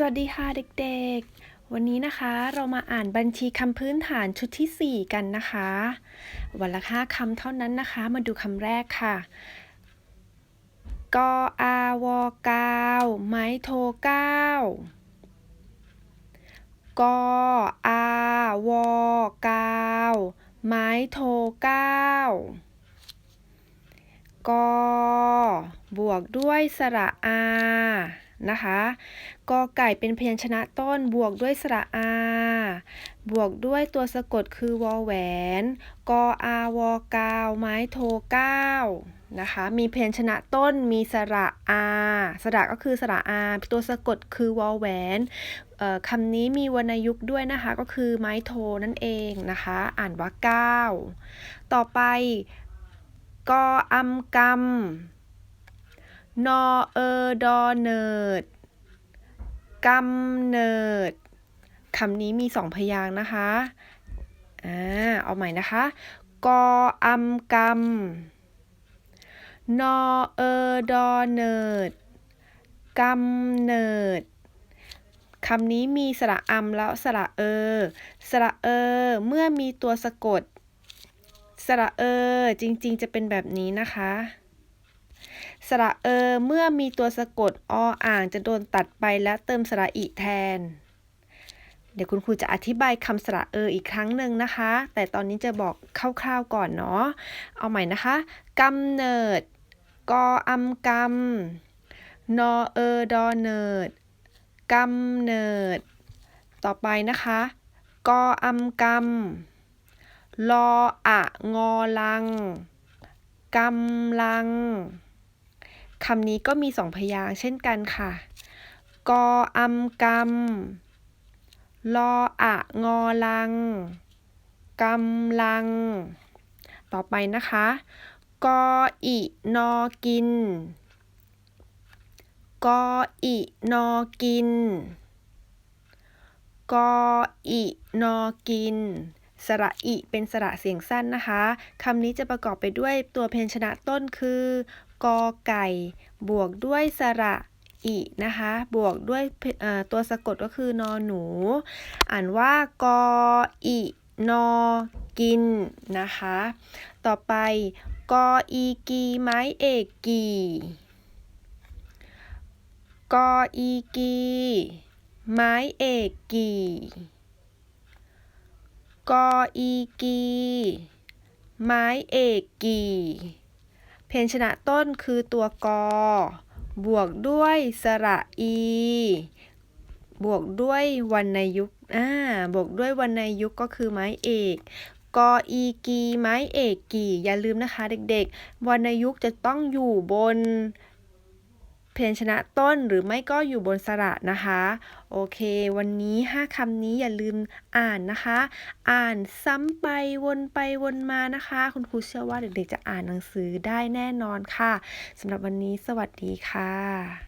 สวัสดีค่ะเด็กๆ วันนี้นะคะเรามาอ่านบัญชีคำพื้นฐานชุดที่ 4 กันนะคะ วันละห้าคำเท่านั้นนะคะ มาดูคำแรกค่ะ กออาวกาวไม้โทเก้ากออาวกาวไม้โทเก้ากอบวกด้วยสระอา นะคะกอไก่เป็นพยัญชนะต้นบวกด้วยสระอา บวกด้วยตัวสะกดคือวอแหวน กออาวกาว ไม้โทเก้านะคะ มีพยัญชนะต้นมีสระอา สระก็คือสระอา ตัวสะกดคือวอแหวนคำนี้มีวรรณยุกต์ด้วยนะคะ ก็คือไม้โทนั่นเองนะคะ อ่านว่าเก้าต่อไปกออัมกำ นอเออดอเนิดกำเนิดคำนี้มีสองพยางนะคะ อ่า เอาใหม่นะคะ กออัมกำนอเออดอเนิดกำเนิดคำนี้มีสระอัมแล้วสระเออ สระเออ เมื่อมีตัวสะกด สระเออ จริงๆ จะเป็นแบบนี้นะคะ สระเอเมื่อมีตัวสะกดออ่างจะโดนตัดไปและเติมสระอีแทน เดี๋ยวคุณครูจะอธิบายคำสระเอออีกครั้งหนึ่งนะคะ แต่ตอนนี้จะบอกคร่าวๆก่อนเนาะ เอาใหม่นะคะกำเนิด กออำกำนอเออดอเนิดกำเนิด ต่อไปนะคะ กออำกำลออะงอลังกำลัง คำนี้ก็มีสองพยางเช่นกันค่ะ กออำกำลออะงอลังกำลัง ต่อไปนะคะ กออินอกิน กออินอกิน กออินอกิน สระอิเป็นสระเสียงสั้นนะคะ คำนี้จะประกอบไปด้วยตัวเพนชนะต้นคือ กอไก่ บวกด้วยสระอีนะคะ บวกด้วยตัวสะกดก็คือนอหนู อ่านว่ากออีนอกินนะคะ ต่อไปกออีกีไม้เอกกีกออีกีไม้เอกกีกออีกีไม้เอกกี เพนชนะต้นคือตัวกอบวกด้วยสระอี บวกด้วยวรรณยุกต์อ่าบวกด้วยวรรณยุกต์ก็คือไม้เอกกออีกีไม้เอกกีอย่าลืมนะคะเด็กๆวรรณยุกต์จะต้องอยู่บน พยัญชนะต้นหรือไม่ก็อยู่บนสระนะคะ โอเค วันนี้ 5คำนี้อย่าลืมอ่านนะคะ อ่านซ้ำไปวนไปวนมานะคะ คุณครูเชื่อว่าเด็กๆจะอ่านหนังสือได้แน่นอนค่ะสำหรับวันนี้สวัสดีค่ะ